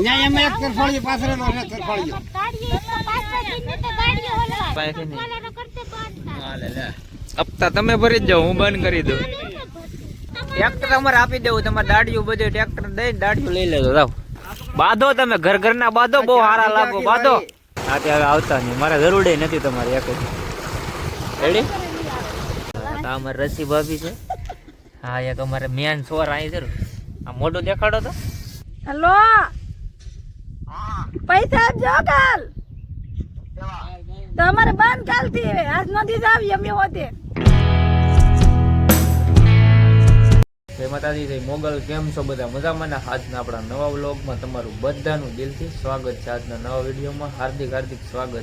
એક પાછળ નો. હપ્તા તમે ભરી જ જાઓ હું બંધ કરી દઉં. ટ્રેક્ટર તમારે આપી દેવું તમારે દાડિયું બધું ટ્રેક્ટર દઈ દાડિયું લઈ લેજો જાવ બાંધો તમે ઘર ઘરના બાંધો બહુ સારા લાગો બાંધો. હા હવે આવતા નહીં મારે જરૂર નથી તમારી એક જ. રેડી આ અમારે રસી ભાભી છે. હા એક અમારે મેન સોર અહીં છે આ મોઢું દેખાડો તો. હલો? પૈસા આપજો કાલ. તમારે બંધ કાલથી આજ નથી જ અમે હોતે. માતાજી, જય મોગલ. કેમ છો બધા? મજામાં ને? આજના આપણા નવા વ્લોગમાં તમારું બધાનું દિલથી સ્વાગત છે. આજના નવા વિડીયોમાં હાર્દિક હાર્દિક સ્વાગત છે.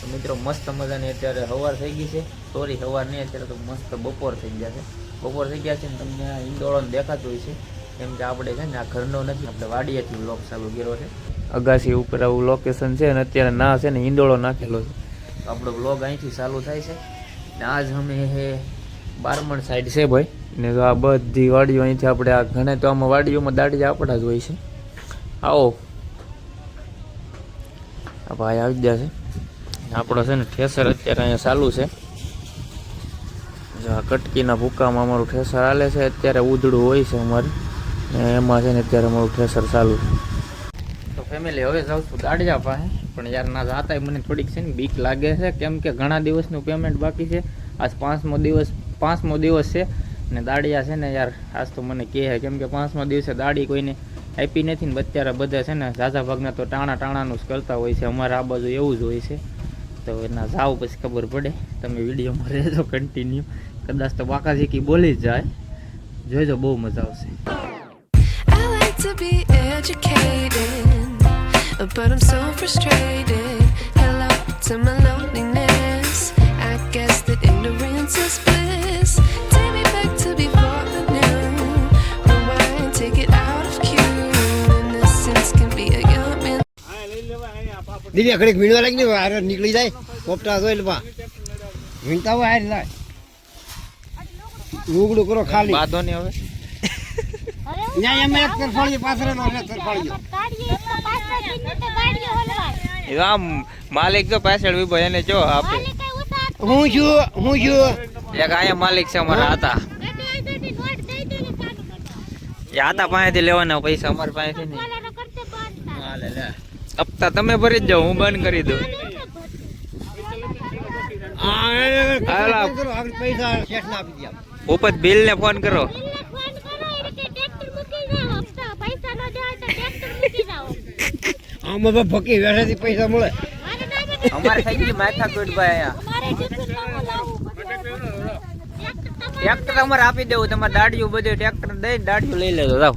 તો મિત્રો, મસ્ત મજાની અત્યારે સવાર થઈ ગઈ છે. સોરી સવાર નહીં, અત્યારે તો મસ્ત બપોર થઈ ગયા છે. બપોર થઈ ગયા છે ને તમને ઈંડોળો દેખાતું હોય છે. કેમ કે આપણે છે ને, આ ઘરનો નથી, આપણે વાડીએથી વ્લોગ ચાલુ કર્યો છે. અગાસી ઉપર આવું લોકેશન છે અને અત્યારે ના છે ને હિંડોળો નાખેલો છે. આપણો બ્લોગ અહીંથી ચાલુ થાય છે. ને આજ અમે હે બારમણ સાઈડ છે ભાઈ. ને તો આ બધી વાડીઓ અહીંથી આપણે આ ઘણે તો આમાં વાડીઓમાં દાડી આપણા જ હોય છે. આવો. આ ભાઈ આવી ગયા છે. આપણો છે ને ઠેસર અત્યારે અહીંયા ચાલુ છે. જો આ કટકીના ભૂકામાં અમારું ઠેસર હાલે છે. અત્યારે ઉધડું હોય છે અમારે. ને એમાં છે ને અત્યારે અમારું ઠેસર ચાલુ છે. ફેમિલી હવે જાઉં છું દાડિયા પાસે. પણ યાર, ના જાતા મને થોડીક છે ને બીક લાગે છે. કેમ કે ઘણા દિવસનું પેમેન્ટ બાકી છે. આજ પાંચમો દિવસ પાંચમો દિવસ છે ને દાડિયા છે ને યાર, આજ તો મને કહે કેમ કે પાંચમો દિવસે દાડી કોઈને આપી નથી ને અત્યારે બધા છે ને ઝાઝા ભાગના તો ટાણા ટાણાનું જ કરતા હોય છે. અમારા આ બાજુ એવું જ હોય છે. તો એના જાવ પછી ખબર પડે. તમે વિડીયોમાં રહેજો કન્ટિન્યુ કદાચ તો બાકા ઝીકી બોલી જ જાય. જોઈજો બહુ મજા આવશે. but I'm so frustrated. Hello to my loneliness. I guess that ignorance is bliss. Take me back to before the new. Rewind, take it out of cue. Innocence can be a young man. દીદી ઘડીક વીણવા લાગી ને હારે નીકળી જાય પોપટા જોઈ લે બા વીણતા હોય હારે લાય ઉગડું કરો ખાલી બાંધો ને હવે ન્યા એમાં એક તરફાળીઓ પાછળ નો છે તરફાળીઓ એ તો આમ માલિક તો પાછળ વિભો એને જો આપે. હું છું હું છું. એક આયા માલિક છે અમારા હતા એ હતા પાસેથી લેવાના પૈસા અમારા પાસેથી નહીં. હાલે લે હપ્તા તમે ભરી જ જાઓ હું બંધ કરી દઉં. ભૂપત બિલ ને ફોન કરો. આમાં તો ભકી વેઠાથી પૈસા મળે. અમારે થઈ ગઈ માથા કુટ ભાઈ ટ્રેક્ટર તમારે આપી દેવું તમારે દાડિયું બધું ટ્રેક્ટર દઈ દાડિયું લઈ લેજો જાવ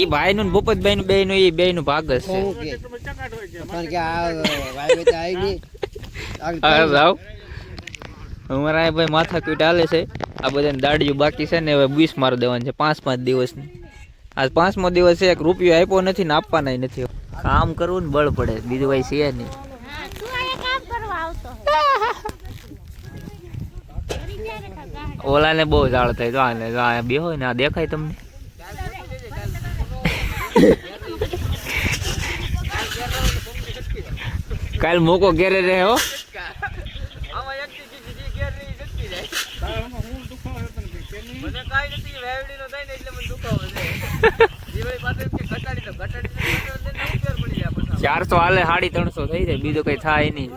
એ ભાઈ નું ભૂપતભાઈ નું બે નું ઈ બે નું ભાગ છે. અમારા ભાઈ માથા કુટ હાલે છે. આ બધાને દાડિયું બાકી છે ને હવે બીસ માર દેવાનું છે પાંચ પાંચ દિવસની. આજ પાંચમો દિવસ છે એક રૂપિયો આપ્યો નથી ને આપવાના નથી. કામ કરવું ને બળ પડે બીજું ભાઈ છે નહીં. ઓલા ને બહુ જાળ થાય તો આને જો આ બેહો ને આ દેખાય તમને? કાલ મોકો ઘેરે રહે હો. ચારસો હાલે, સાડી ત્રણસો થઈ જાય, બીજું કઈ થાય નહીં.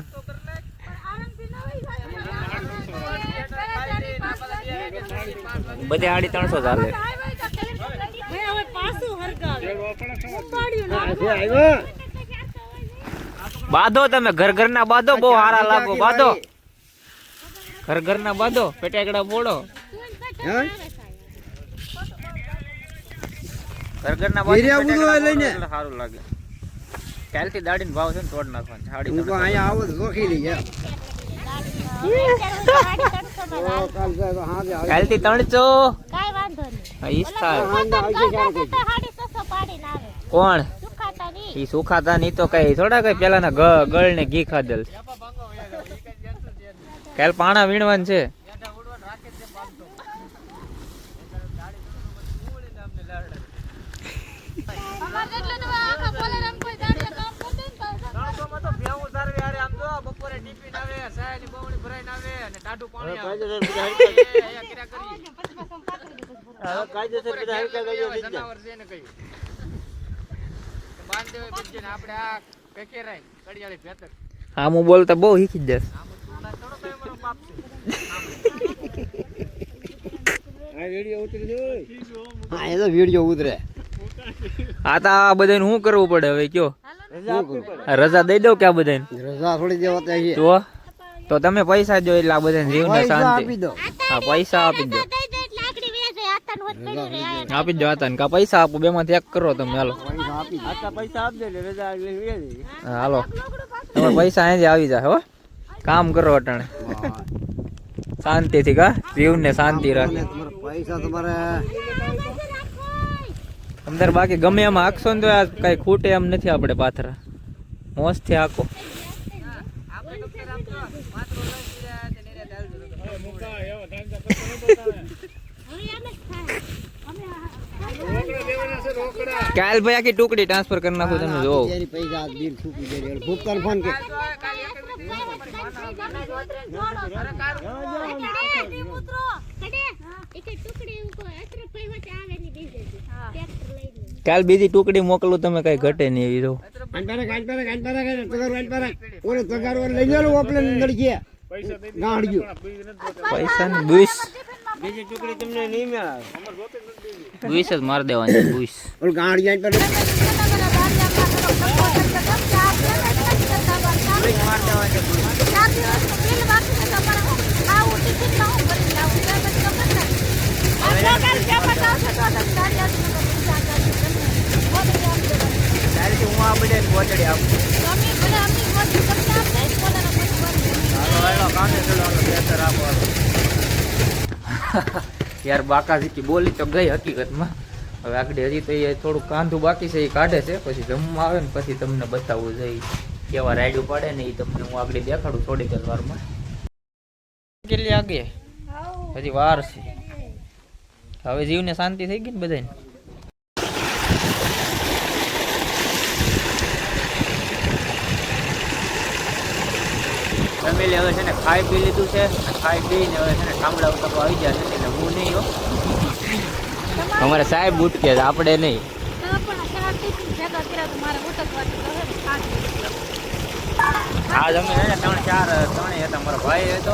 બધે સાડી ત્રણસો ચાલે બાંધો તમે, ઘર ઘરના બાંધો, બહુ સારા લાગો, બાંધો. ઘર ઘરના બાંધો પેટાકડા ફોડો. લઈને. સારું લાગે. કાલથી દાડીને ભાવ છે ને તોડ નાખવાનું સાડી હું અહીંયા આવું જોખી લઈ યાર તો કાલ જાય તો હાંજે આવી. કાલથી આવે. કોણ? સુખાતા નહીં. સુખાતા નહીં તો કઈ થોડા કઈ પેલાના ગ- ગળ ને ઘી ખાધેલ. કાલ પાણા વીણવાનું છે. આવે. બધા. કાયદેસર હરકત. જનાવર છે ને પછી આપણે આ પેકેરાય, કડિયાળી ભેતર. આમ બોલતા બહુ શીખી જ જશે. હા એ તો વીડિયો ઉતરે. આ તો આ બધાને શું કરવું પડે હવે કયો? રજા દઈ દઉં કે આ બધાને? રજા થોડી દેવા તો તો તમે પૈસા જો એટલે આ બધાને જીવને શાંતિ. હા પૈસા આપી દો. આતાનું. આપી દો. હતા ને કા પૈસા આપો બે માંથી એક કરો તમે હાલો. પૈસા આપી દો. આટલા પૈસા આપી દે એટલે રજા એટલે વેચી. હા, હાલો. તમે પૈસા અહીં આવી જાય હો. કામ કરો અટાણે. શાંતિથી કા? જીવને શાંતિ રાખે. પૈસા તમારે અંદર બાકી ગમે એમાં હાકશો ને તો આ કઈ ખૂટે એમ નથી આપણે પાથરા. મોજથી હાંકો હવે એમ જ થાય અમે આ- કાલ ભાઈ આખી ટુકડી ટ્રાન્સફર કરી નાખું તમે જો. કાલ બીજી ટુકડી મોકલું તમે કઈ ઘટે નહીં એવી જો. પૈસા ને બુઈસ બીજી ટુકડી તમને નહીં મળે. બુઈસ જ મારી દેવાની બુઈસ ઓલ ગાંડી આંટારે ત્યારથી હું આ બધે પહોંચડી આપું યાર બાકા જીતી બોલી તો ગઈ હકીકતમાં. હવે આગળ હજી તો એ થોડું કાંધું બાકી છે એ કાઢે છે. પછી જમવા આવે ને પછી તમને બતાવવું છે કેવા રાયડું પડે ને એ તમને હું આગળ દેખાડું થોડીક જ વારમાં. કેટલી આગે? હજી વાર છે. હવે જીવને શાંતિ થઈ ગઈ ને બધાને ફેમિલી હવે છે ને ખાઈ પી લીધું છે. ખાઈ પીને હવે છે ને ઠામડા ઉપર આવી ગયા છે એટલે હું નહીં હો. અમારે સાહેબ ઉઠકે આપણે નહીં. આજ અમે છે ને ત્રણ ચાર ત્રણેય હતા મારો ભાઈ હતો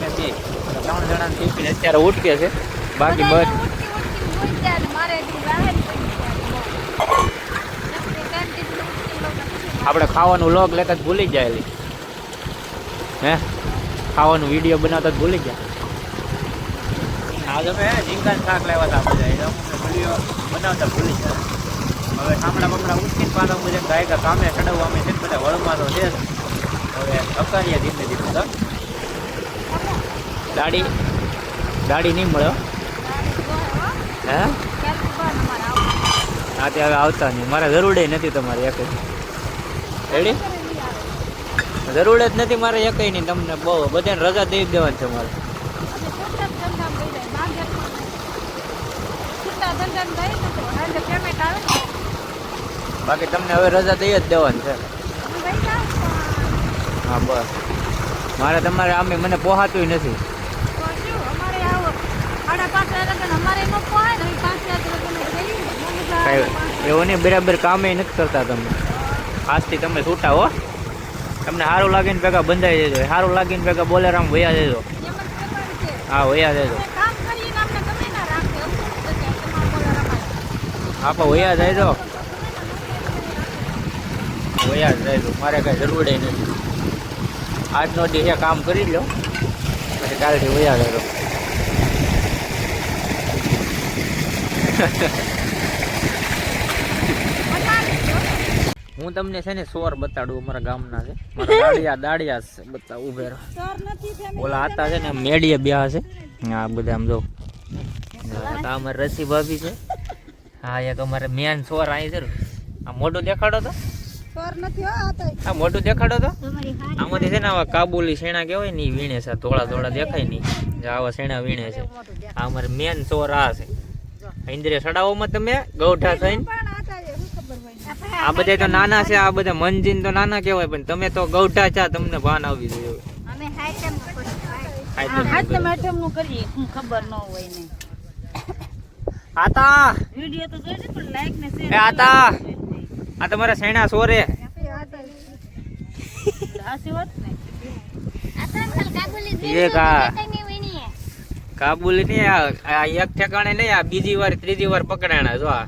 બે. ત્રણ જણા ટિફિન અત્યારે ઉઠકે છે. બાકી બસ. આપણે ખાવાનું લોગ લેતા ભૂલી જાય હે? ખાવાનું વીડિયો બનાવતા જ ભૂલી ગયા. આજ અમે ઝીંગાનું શાક લેવા હતા બધા. વીડિયો બનાવતા ભૂલી ગયા. હવે ઠામડા બમડા ઉઠીને પાછા બધા ગાયકા કામે ચડાવવા અમે છે બધા વળમાં તો છે હવે અકારીએ ધીમે ધીમે તો. દાડી દાડી નહીં મળ્યો હે. હા? તે હવે આવતા નહીં. મારે જરૂર નથી તમારે એક રેડી જરૂર જ નથી, મારે એકઈ નહીં. તમને બહુ, બધાને રજા દઈ દેવાની છે મારે. બાકી તમને હવે રજા દઈ જ દેવાની છે. હા, બસ. મારે તમારે આમે મને પોહાતું નથી. એવું નહીં, બરાબર કામે નથી કરતા તમે. આજથી તમે છૂટા હો. તમને સારું લાગીને ભેગા બંધાઈ દેજો. સારું લાગીને ભેગા બોલેરામ વયા દેજો. હા, વયા દેજો. આપો વયા જાય તો વયા જ જાય મારે કઈ જરૂર નથી. આજનો દી છે કામ કરી લો પછી કાલથી વયા જાય હું તમને છે ને સોર બતાડું અમારા ગામના છે. મારા દાડિયા દાડિયા છે બતા ઉભે રહો. ઓલા હતા છે ને મેડીએ બ્યા છે. આ બધા આમ જો. આ અમારે રસી ભાભી છે. હા એક અમારે મેન સોર અહીં છે આ મોઢું દેખાડો તો. આ મોઢું દેખાડો તો. આમાંથી છે ને આવા કાબુલી શેણા કહેવાય ને વીણે છે. ધોળા ધોળા દેખાય નહીં જે આવા શેણા વીણે છે. આ અમારે મેન સોર આ છે. ઇન્દ્રિય સડાવોમાં તમે ગૌઠા થઈને આ બધા તો નાના છે આ બધા મનજીન તો નાના કહેવાય પણ તમે તો ગૌઠા છે તમને ભાન આવી જોઈએ. આઈટમ હાઈટમ આઠમનું કરીએ. હું ખબર ન હોય ને આતા! વિડિયો તો જોઈ પણ લાઈક ને શેર આતા! આ તમારા સેણા સોરે. ને? આ કાબુલી નહીં આ એક ઠેકાણે નહીં આ બીજી વાર ત્રીજી વાર પકડાણા જો આ.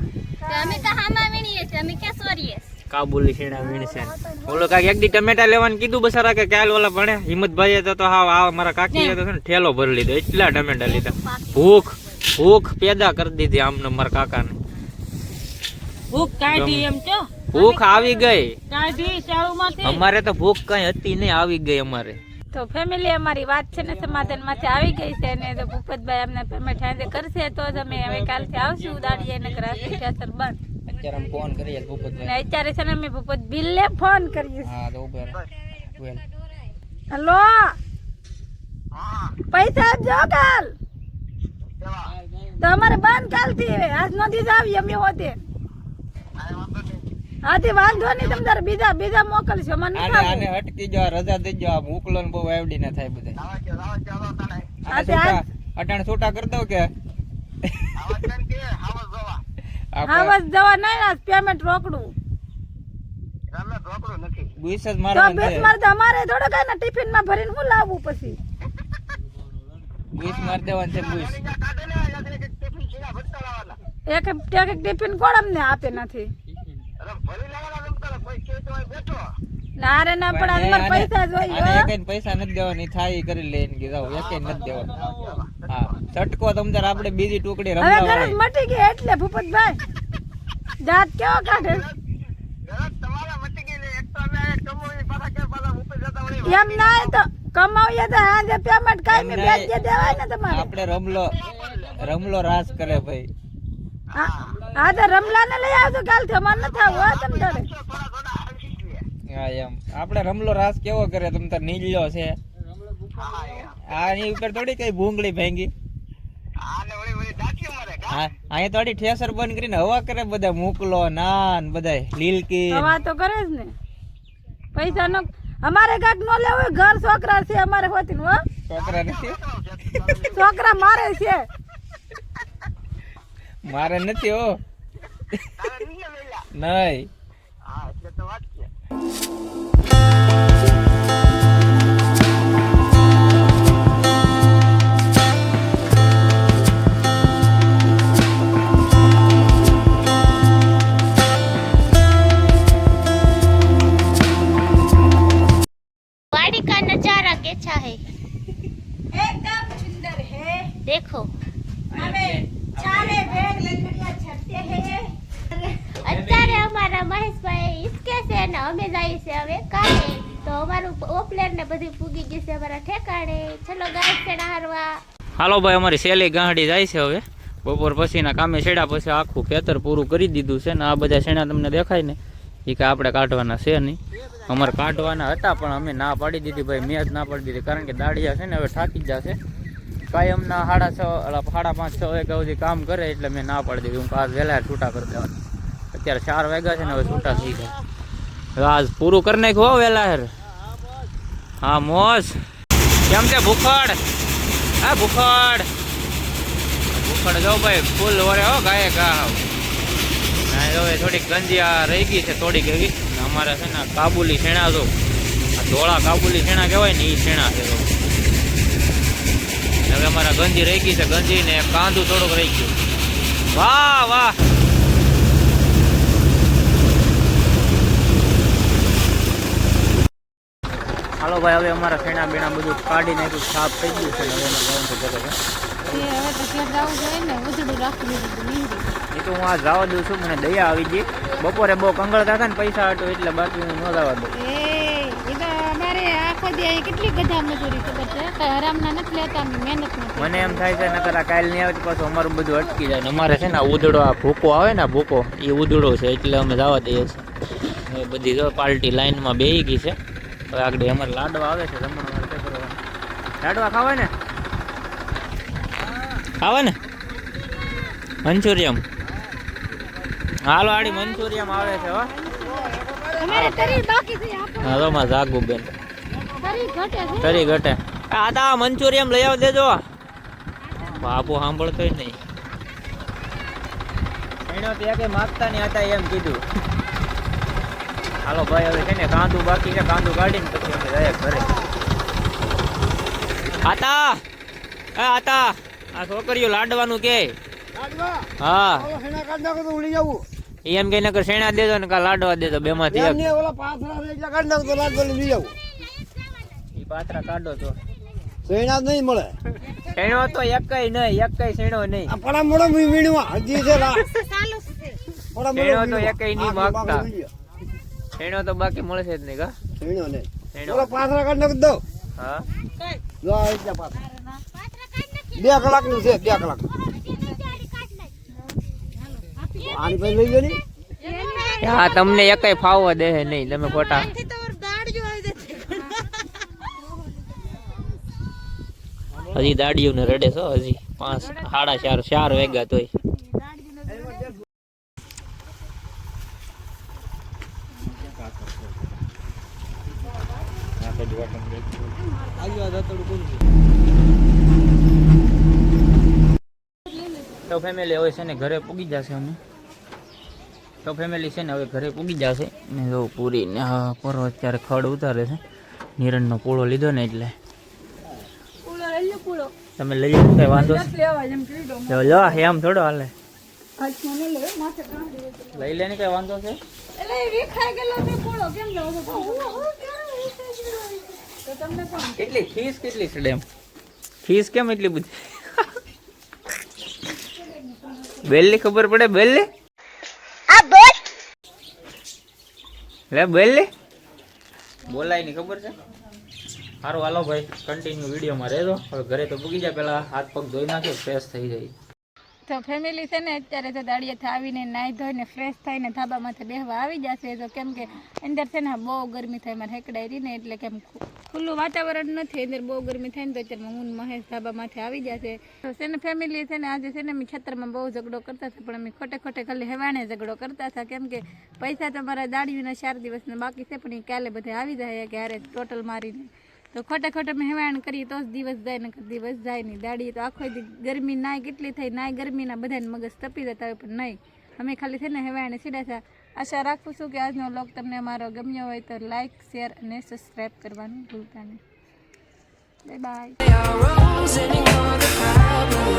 અમે તો હામા વીણીએ છીએ અમે ક્યાં સોરીએ કાબુલી શેણા વીણશે ઓલો કાંઈક એક દી ટમેટા લેવાનું કીધું બસારા કે કાલ ઓલા ભણે હિંમતભાઈ તો તો હા આ મારા કાકી તો ને ઠેલો ભરી લીધો એટલા ટમેટા લીધા. ભૂખ ભૂખ પેદા કરી દીધી આમને મારા કાકાને. ભૂખ કાઢી એમ છો? ભૂખ આવી ગઈ. કાઢી ચાળુમાંથી અમારે તો ભૂખ કઈ હતી નહીં આવી ગઈ અમારે. તો ફેમિલી અમારી વાત છે ને સમાધાનમાંથી આવી ગઈ છે ને તો ભૂપતભાઈ અમને પેમેન્ટ કરશે તો જ અમે હવે કાલથી આવશું દાડીએ ને રાત્રે બંધ. અત્યારે અમે ફોન કરીએ ને ભૂપતભાઈ. અત્યારે છે ને અમે ભૂપત બિલ્લે ફોન કરીએ હા તો ઉભેર હલો? પૈસા આપજો કાલ. તો અમારે બંધ કાલથી આજ નથી જ આવી અમે હોતે. હાથી વાંધો નહીં તમે તારે બીજા બીજા મોકલશો. મને આને હટકી જો રજા દઈ જો આ મોકલો ને બહુ આવડી ના થાય બધા. અટાણ છૂટા કરી દઉં કે? હા બસ જવા નહીં ને પેમેન્ટ રોકડું. અમારે થોડો કઈ ને ટિફિનમાં ભરીને હું લાવવું પછી? ગુઈસ મારી દેવાનું છે ગુઈસ એક એક એક ટિફિન કોણ અમને આપે નથી? ના રે ના પણ પૈસા જોઈએ પૈસા નથી દેવાની થાય કરી લઈને કીધું એક નથી દેવાનું. છટકો તમ તાર આપણે બીજી ટુકડી હવે રમવા ગરજ મટી ગઈ એટલે ભૂપતભાઈ. દાંત કેવો કાઢે? એમ ના તો કમાવીએ તો હાજે પેમેન્ટ કાંઈ એમ બેચ દે દેવાય ને તમારે. આપણે રમલો રમલો રાસ કરે ભાઈ. હા તો રમલા ને લઈ આવજો કાલથી અમારે નથી આવું હો તમ તારે હા એમ. આપણે રમલો રાસ કેવો કરે તમ તાર નીલ્યો છે. આ એની ઉપર થોડી કઈ ભૂંગળી ભાંગી. હા તો અડી ઠેસર બંધ કરીને હવા કરે બધા મોકલો નાન બધા લીલકી. હવા તો કરે જ ને. પૈસા નો અમારે કાક નો લેવો ઘર છોકરા છે અમારે હોતી હો. છોકરા નથી? છોકરા મારે છે. મારે નથી હો. નહીં वाड़ी का नजारा कैसा है एकदम सुंदर है देखो हमें चारे बैग लकड़ियां छटते हैं અત્યારે અમારા મહેશભાઈ હિસકે છે ને અમે જઈએ છે હવે કાલે તો અમારું ઓપલેર ને બધું પૂગી ગયું છે અમારા ઠેકાણે ચલો ગાય છે હારવા હાલો ભાઈ અમારી સેલી ગાંડી જાય છે હવે બપોર પછીના કામે છેડા પછી આખું ખેતર પૂરું કરી દીધું છે ને આ બધા શેણા તમને દેખાય ને એ કે આપણે કાઢવાના છે નહીં અમારે કાઢવાના હતા, પણ અમે ના પાડી દીધી ભાઈ, મેં જ ના પાડી દીધી. કારણ કે દાડિયા છે ને, હવે થાકી જશે. કાયમના સાડા છ સાડા પાંચ, છ વાગ્યા સુધી કામ કરે એટલે મેં ના પાડી દીધી. હું આજ વહેલા છૂટા કરી દેવાના. અત્યારે ચાર વાગ્યા છે ને, હવે છૂટા થઈ ગયા. હવે આજ પૂરું કરી નાખ્યું હો વહેલા હા. મોસ કેમ છે, ભૂખડ? હા, ભૂખડ. ભૂખડ જો ભાઈ, ફૂલ વરે હો ગાય ગા ના જો એ થોડીક ગંજી રહી ગઈ છે, થોડીક એવી. અમારે છે ને કાબુલી શેણા જો ધોળા કાબુલી શેણા કહેવાય ને એ શેણા છે તો. હવે અમારા ગંજી રહી ગઈ છે, ગંજી ને કાંદું થોડુંક રહી ગયું. વાહ વાહ. હાલો ભાઈ, હવે અમારા શેણા બેણા બધું કાઢી નાખ્યું, સાફ થઈ ગયું છે હવે અમે જવાનું છે ઘરે. હવે તો ઘેર જવું જોઈએ ને, ઉજળું રાખી નીકળી એ તો હું આ જવા દઉં છું મને દયા આવી ગઈ. બપોરે બહુ કંગળતા હતા ને પૈસા હતો એટલે બાકી હું ન જવા દઉં. એ તો અમારે આખો દી અહીં કેટલી ગધા મજૂરી ખબર છે? કઈ હરામના નથી લેતા અમે મહેનત મને એમ થાય છે નકર આ કાલ નહીં આવે પાછું અમારું બધું અટકી જાય. અમારે છે ને ઉધડો આ ભૂકો આવે ને ભૂકો એ ઉધડો છે એટલે અમે જવા દઈએ છીએ. બધી જો પાર્ટી લાઈનમાં બેહી ગઈ છે. આગળ અમારે લાડવા આવે છે? લાડવા ખાવા ને? ખાવા ને? મંચુરિયમ. હાલો આડી મંચુરિયમ આવે છે હો. અમારે તરી બાકી છે હા તો માં જાગુ બેન. તરી ઘટે તરી ઘટે. આ તા મંચુરિયમ લઈ આવ દેજો બાપુ સાંભળતોય નહીં. એનો તો કે માગતા નહીં હતા એમ કીધું. હાલો ભાઈ હવે છે ને કાંદું બાકી છે કાંદું કાઢીને પછી અમે જાય ઘરે. આતા! એ આતા! આ છોકરીઓ લાડવાનું કે. હા. ઓલો હેના કાઢ નાખો તો હું જાઉં ઈ એમ કે નકર શેણા દેજો ને કા લાડવા દેજો બે માંથી એક. ઓલા પાથરા રે એટલે કાઢ નાખતો તો લઈ જાઉં ઈ પાથરા કાઢો તો શેણા જ નહીં મળે. શેણો તો એકય નહીં એકય શેણો નહીં. આ પડા મોડો વીણવા હજી છે લા. પડા મોડો શેણો તો. એકેય નહીં માગતા. શેણો તો બાકી મળશે જ નહીં કા? શેણો નહીં. શેણો. ઓલા પાથરા કાઢ નાખ દો. હા. જો આ પાથરા. બે કલાકનું છે બે કલાક આની પછી લઈ ગયો ને? હા તમને એકાય ફાવવા દે નહીં તમે ખોટા. હજી દાડીઓ ને રડે છો હજી પાંચ સાડા ચાર ચાર વાગ્યા તોય. તો ફેમિલી હોય છે ને ઘરે પૂગી જશે અમે તો ફેમિલી છે ને હવે ઘરે પૂગી જશે. ને જો પૂરી ને હા પરો અત્યારે ખડ ઉતારે છે. નિરણનો પૂળો લીધો ને એટલે. તમે લઈ જાઓ કઈ વાંધો લો લો એમ થોડો હાલે. લઈ લે ને કઈ વાંધો છે? કેટલી ફીસ કેટલી છે ડેમ? ફીસ કેમ એટલી બધી? બેલની ખબર પડે બેલની? લે બેલની બોલાયની ખબર છે? સારું હાલો ભાઈ કન્ટિન્યુ વિડીયોમાં રહેજો. હવે ઘરે તો પૂગી જાય, પેલા હાથ પગ ધોઈ નાખ્યો ફ્રેશ થઈ જાય. તો ફેમિલી છે ને અત્યારે તો દાડિયાથી આવીને નાહી ધોઈને ફ્રેશ થઈને માથે બેહવા આવી જશે. તો કેમ કે અંદર છે ને બહુ ગરમી થાય, મારે હેકડાઈ રહીને એટલે કેમ ખુલ્લું વાતાવરણ નથી. અંદર બહુ ગરમી થાય ને તો અત્યારે હું મહેશ ધાબા માથે આવી જશે. તો છે ને ફેમિલી છે ને આજે છે ને અમે છત્રમાં બહુ ઝઘડો કરતા હતા, પણ અમે ખોટે ખોટે ખાલી હેવાણે ઝઘડો કરતા હતા. કેમ કે પૈસા મારા દાડીઓના ચાર દિવસના બાકી છે, પણ એ કાલે બધે આવી જાય કે હારે ટોટલ મારીને તો ખોટે ખોટા મહેવાણ હેવાણ કરીએ તો જ દિવસ જાય ને દિવસ જાય નહીં. દાડી તો આખો ગરમી નાય કેટલી થઈ નાય ગરમીના બધાને મગજ તપી જતા હોય પણ નહીં. અમે ખાલી છે ને હેવાણે સીડા આશા રાખું છું કે આજનો વ્લોગ તમને અમારો ગમ્યો હોય તો લાઇક શેર અને સબસ્ક્રાઈબ કરવાનું ભૂલતા નહીં. Bye bye. Rose and ignore the problem.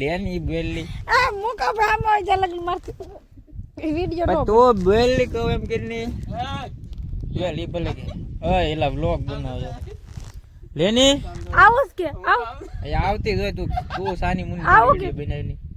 લે ની બેલની આ મુકા ભામ જલગ મારતી. વિડિયો તો બેલી કહું એમ કરીને. ઈ ભલે કે. હા એલા વ્લોગ બનાવે. લેની? આવું કે આવ. આવતી જ હોય તું તું સાની મુની બનાવી વીડિયો